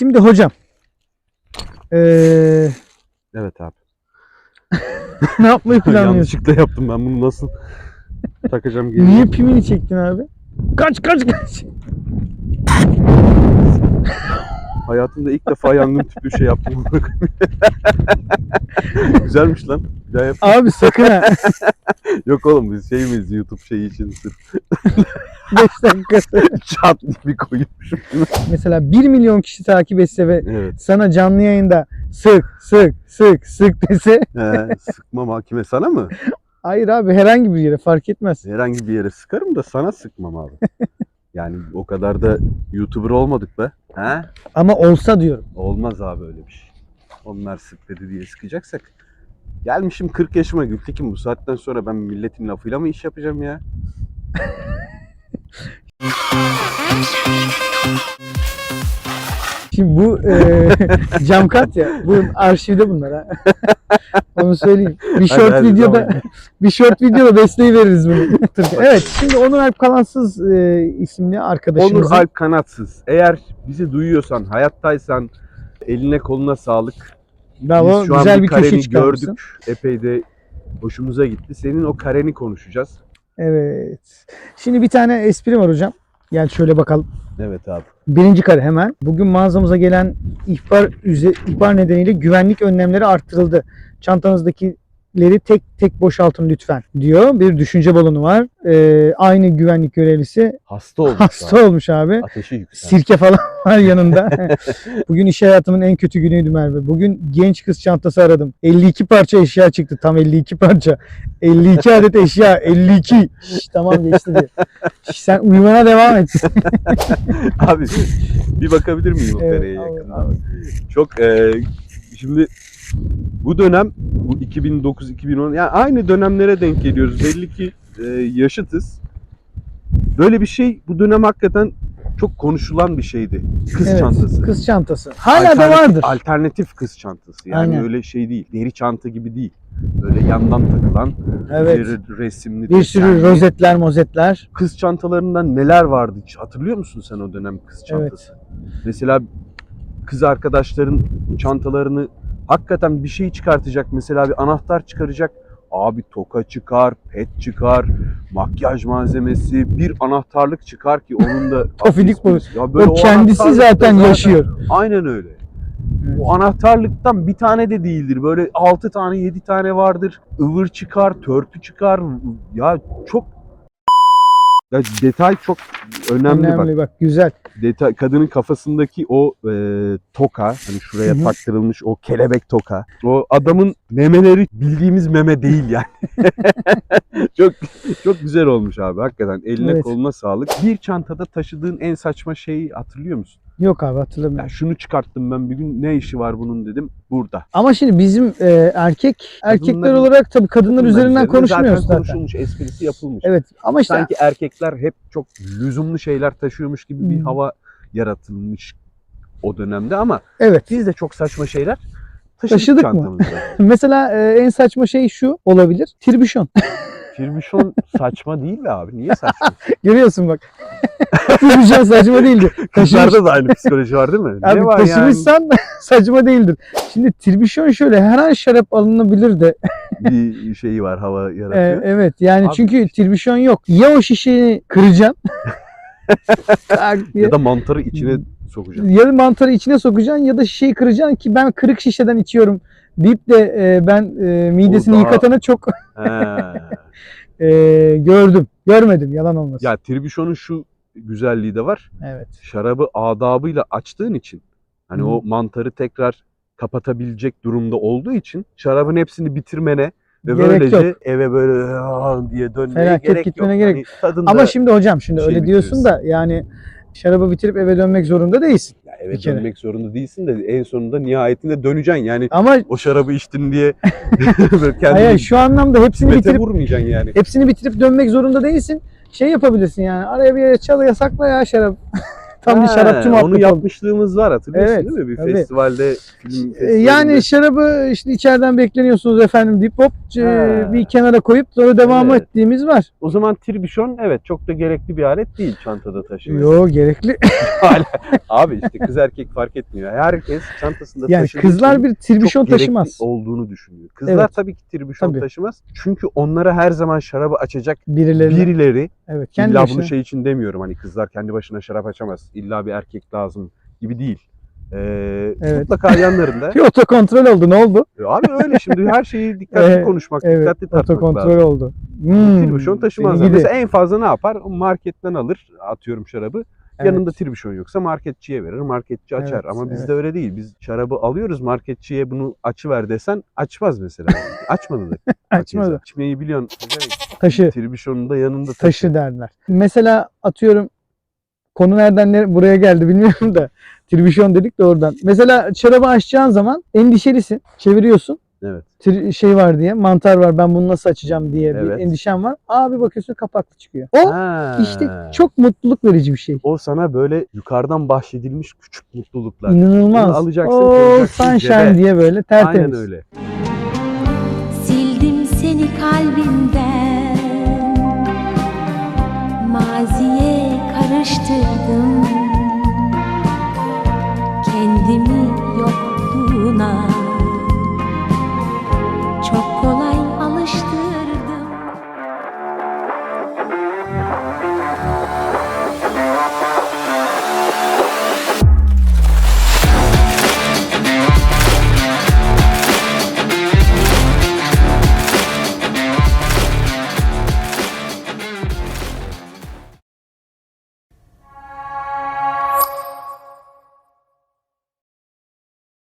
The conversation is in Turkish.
Şimdi hocam. Ee, Evet abi. ne yapmayı planlıyorsun? Yanlışlıkla yaptım ben bunu nasıl takacağım geri. Niye pimini çektin abi? Kaç kaç kaç. Hayatımda ilk defa yangın tüplü şey yaptım. Güzelmiş lan. Bir daha yap. Abi sakın ha. Yok oğlum biz şey miyiz YouTube şeyi için sırf 5 dakikası. çat diye bir koyuyormuşum. Mesela 1 milyon kişi takip etse ve Evet. sana canlı yayında sık sık sık sık dese He, sıkmam hakime sana mı? hayır abi herhangi bir yere fark etmez. Herhangi bir yere sıkarım da sana sıkmam abi. Yani o kadar da YouTuber olmadık be. He? Ama olsa diyorum. Olmaz abi öyle bir şey. Onlar sık dedi diye sıkacaksak. Gelmişim 40 yaşıma Gültekin bu saatten sonra ben milletin lafıyla mı iş yapacağım ya? Şimdi bu e, cam kat ya. Bu arşivde bunlar ha. Onu söyleyeyim. Bir short hadi, videoda tamam. bir short videoda desteği veririz bunu. evet şimdi Onur Alp Kalansız e, isimli arkadaşımızın Onur Alp Kanatsız. Eğer bizi duyuyorsan, hayattaysan eline koluna sağlık. Bravo, Biz şu an güzel bir bir köşe gördük. Epey de hoşumuza gitti. Senin o kareni konuşacağız. Evet. Şimdi bir tane espri var hocam. Gel şöyle bakalım. Evet abi. Birinci kare hemen. Bugün mağazamıza gelen ihbar, ihbar nedeniyle güvenlik önlemleri arttırıldı. Çantanızdakileri tek tek boşaltın lütfen diyor. Bir düşünce balonu var. Ee, aynı güvenlik görevlisi Hasta olmuş hasta abi. olmuş abi. Ateşi yükseldi. Sirke falan var yanında. Bugün iş hayatımın en kötü günüydü Merve. Bugün genç kız çantası aradım. 52 parça eşya çıktı. Tam 52 parça. 52 adet eşya. 52. Şş, tamam geçti diye. Şş, sen uyumana devam et. Abi bir bakabilir miyim o Evet, kareye al- yakın? al. Çok e, şimdi bu dönem bu 2009-2010 yani aynı dönemlere denk geliyoruz. Belli ki e, yaşıtız. Böyle bir şey bu dönem hakikaten çok konuşulan bir şeydi. Kız Evet, Çantası. Kız çantası. Hala da vardır. Alternatif kız çantası. Yani Aynen. öyle şey değil. Deri çanta gibi değil. Böyle yandan takılan, Evet. üzeri resimli, Bir sürü desenli. rozetler, mozetler. Kız çantalarından neler vardı hiç hatırlıyor musun sen o dönem kız çantası? Mesela kız arkadaşların çantalarını hakikaten bir şey çıkartacak. Mesela bir anahtar çıkaracak. Abi toka çıkar, pet çıkar, makyaj malzemesi, bir anahtarlık çıkar ki onun da Pofidik bu. Ya böyle O kendisi anahtarlık da zaten yaşıyor. Aynen öyle. O anahtarlıktan bir tane de değildir. Böyle 6 tane 7 tane vardır. Ivır çıkar, törpü çıkar. Ya çok ya detay çok önemli, Önemli bak. bak güzel. Detay kadının kafasındaki o e, toka hani şuraya Hı hı. taktırılmış o kelebek toka. O adamın memeleri bildiğimiz meme değil yani. çok çok güzel olmuş abi hakikaten. Eline Evet. koluna sağlık. Bir çantada taşıdığın en saçma şeyi hatırlıyor musun? Yok abi Ya hatırlamıyorum. şunu çıkarttım ben bir gün ne işi var bunun dedim burada. Ama şimdi bizim e, erkek erkekler olarak tabii kadınlar Bunlar üzerinden üzerine konuşmuyoruz zaten. konuşulmuş, esprisi yapılmış. Evet ama işte Sanki erkekler hep çok lüzumlu şeyler taşıyormuş gibi bir Hmm. hava yaratılmış o dönemde ama evet. biz de çok saçma şeyler taşıdık, Taşıdık mı? Mesela e, en saçma şey şu olabilir. Tirbüşon. Firbişon saçma değil be abi. Niye saçma? Görüyorsun bak. Tirbüşon saçma değildir. Kızlarda da aynı psikoloji var değil mi? abi ne var yani? taşımışsan saçma değildir. Şimdi tirbüşon şöyle her an şarap alınabilir de. Bir şeyi var hava yaratıyor. evet yani Abi- çünkü tirbüşon yok. Ya o şişeyi kıracaksın. Ya da mantarı içine sokacaksın. ya mantarı içine sokacaksın ya da şişeyi kıracaksın ki ben kırık şişeden içiyorum deyip de e, ben e, midesini daha- yıkatanı çok e, gördüm. Görmedim yalan olmasın. ya Tirbişon'un şu güzelliği de var. Evet. şarabı adabıyla açtığın için hani Hı. o mantarı tekrar kapatabilecek durumda olduğu için şarabın hepsini bitirmene ve Gerek böylece yok. eve böyle diye dönmeye Felaket gerek gitmene yok. gerek- Hani Ama şimdi hocam şimdi şey öyle diyorsun da yani şarabı bitirip eve dönmek zorunda değilsin. Eve bir kere. dönmek zorunda değilsin de en sonunda nihayetinde döneceksin. Yani Ama o şarabı içtin diye kendini hayır, şu anlamda hepsini bitirip vurmayacaksın yani. hepsini bitirip dönmek zorunda değilsin. Şey yapabilirsin yani araya bir yere çal yasakla ya şarap. Tam bir Ha, şarapçı Onu muhabbeti oldu. yapmışlığımız var hatırlıyorsun Evet, değil mi? Bir tabii. festivalde film E, festivalinde. Yani şarabı işte içeriden bekleniyorsunuz efendim deyip hop Ha. bir kenara koyup sonra devam Evet. ettiğimiz var. O zaman tribüşon evet çok da gerekli bir alet değil çantada taşımak. Yo gerekli. Abi işte kız erkek fark etmiyor. Herkes çantasında yani taşıdığı kızlar bir tribüşon çok gerekli taşımaz. olduğunu düşünüyor. Kızlar Evet. tabii ki tribüşon Tabii. taşımaz. Çünkü onlara her zaman şarabı açacak Birileri. birileri evet. Kendi illa başına. bunu şey için demiyorum hani kızlar kendi başına şarap açamaz. İlla bir erkek lazım gibi değil. Ee, Evet. Mutlaka yanlarında. Bir otokontrol oldu. Ne oldu? E, Abi öyle şimdi her şeyi dikkatli Evet, konuşmak, Evet. dikkatli tartmak Otokontrol lazım. oldu. Hmm. Tribüşon taşımazlar. Mesela en fazla ne yapar? Marketten alır atıyorum şarabı. Evet. Yanında tribüşon yoksa marketçiye verir. Marketçi açar. Evet, Ama bizde evet. öyle değil. Biz şarabı alıyoruz marketçiye bunu açıver desen açmaz mesela. Açmadı da. Açmadı. Açmayı biliyorsun. Taşı. Tribüşonun da yanında taşı. Taşı derler. Mesela atıyorum konu nereden nereye, buraya geldi bilmiyorum da tribüşon dedik de oradan. Mesela çorabı açacağın zaman endişelisin. Çeviriyorsun. Evet. Tri- şey var diye mantar var ben bunu nasıl açacağım diye evet. bir endişem var. Abi bakıyorsun kapaklı çıkıyor. O ha. işte çok mutluluk verici bir şey. O sana böyle yukarıdan bahşedilmiş küçük mutluluklar. İnanılmaz. Bunu alacaksın. Oo sunshine diye böyle tertemiz. Aynen öyle. Sildim seni kalbimden Maziye karıştırdım